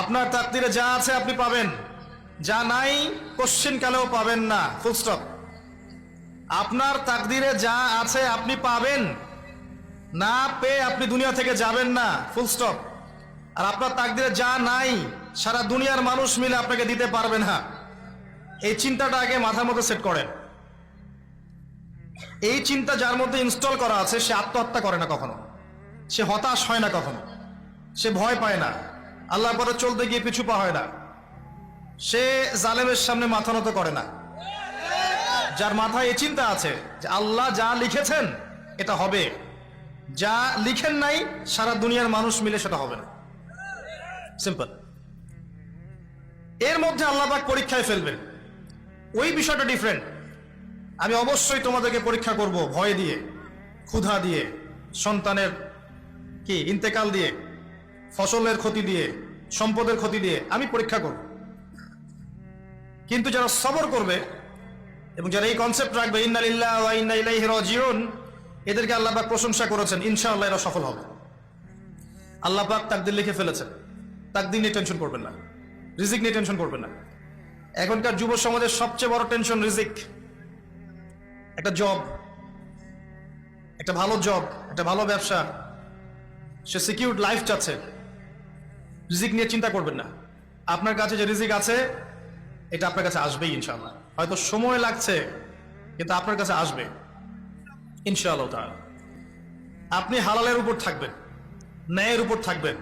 আপনার তাকদিরে যা আছে আপনি পাবেন। যা নাই কোশ্চিন কালেও পাবেন না। ফুল স্টপ আপনার তাকদিরে যা আছে আপনি পাবেন। না পেয়ে আপনি দুনিয়া থেকে যাবেন না। ফুল স্টপ আর আপনার তাকদিরে যা নাই, সারা দুনিয়ার মানুষ মিলে আপনাকে দিতে পারবে না। এই চিন্তাটা আগে মাথার মধ্যে সেট করেন। এই চিন্তা যার মধ্যে ইনস্টল করা আছে, সে আত্মহত্যা করে না কখনো। সে হতাশ হয় না কখনো। সে ভয় পায় না। আল্লাহ পরে চলতে গিয়ে পিছু পা হয় না। সে জালেমের সামনে মাথা নত করে না। যার মাথায় এ চিন্তা আছে যে আল্লাহ যা লিখেছেন এটা হবে। যা লিখেন নাই, সারা দুনিয়ার মানুষ মিলে সেটা হবে না। সিম্পল এর মধ্যে আল্লাহ পাক পরীক্ষায় ফেলবেন। ওই বিষয়টা ডিফারেন্ট আমি অবশ্যই তোমাদেরকে পরীক্ষা করব ভয় দিয়ে, ক্ষুধা দিয়ে, সন্তানের কি, ইন্তেকাল দিয়ে। ফসলের ক্ষতি দিয়ে, সম্পদের ক্ষতি দিয়ে আমি পরীক্ষা করব। কিন্তু যারা সবর করবে এবং যারা এই কনসেপ্ট রাখবে ইলাইহি রাজিউন এদেরকে আল্লাহ পাক প্রশংসা করেছেন, ইনশাআল্লাহ এরা সফল হবে। আল্লাহ পাক তাকদির লিখে ফেলেছেন। তাকদির নিয়ে টেনশন করবেন না। রিজিক নিয়ে টেনশন করবেন না। এখনকার যুব সমাজের সবচেয়ে বড় টেনশন রিজিক। একটা জব একটা ভালো জব একটা ভালো ব্যবসা। সে সিকিউর লাইফ চাচ্ছে। রিজিক নিয়ে চিন্তা করবেন না। আপনার কাছে যে রিজিক আছে, এটা আপনার কাছে আসবেই ইনশাল্লাহ হয়তো সময় লাগছে, কিন্তু আপনার কাছে আসবে। ইনশাআল্লাহ তাহলে আপনি হালালের উপর থাকবেন, ন্যায়ের উপর থাকবেন।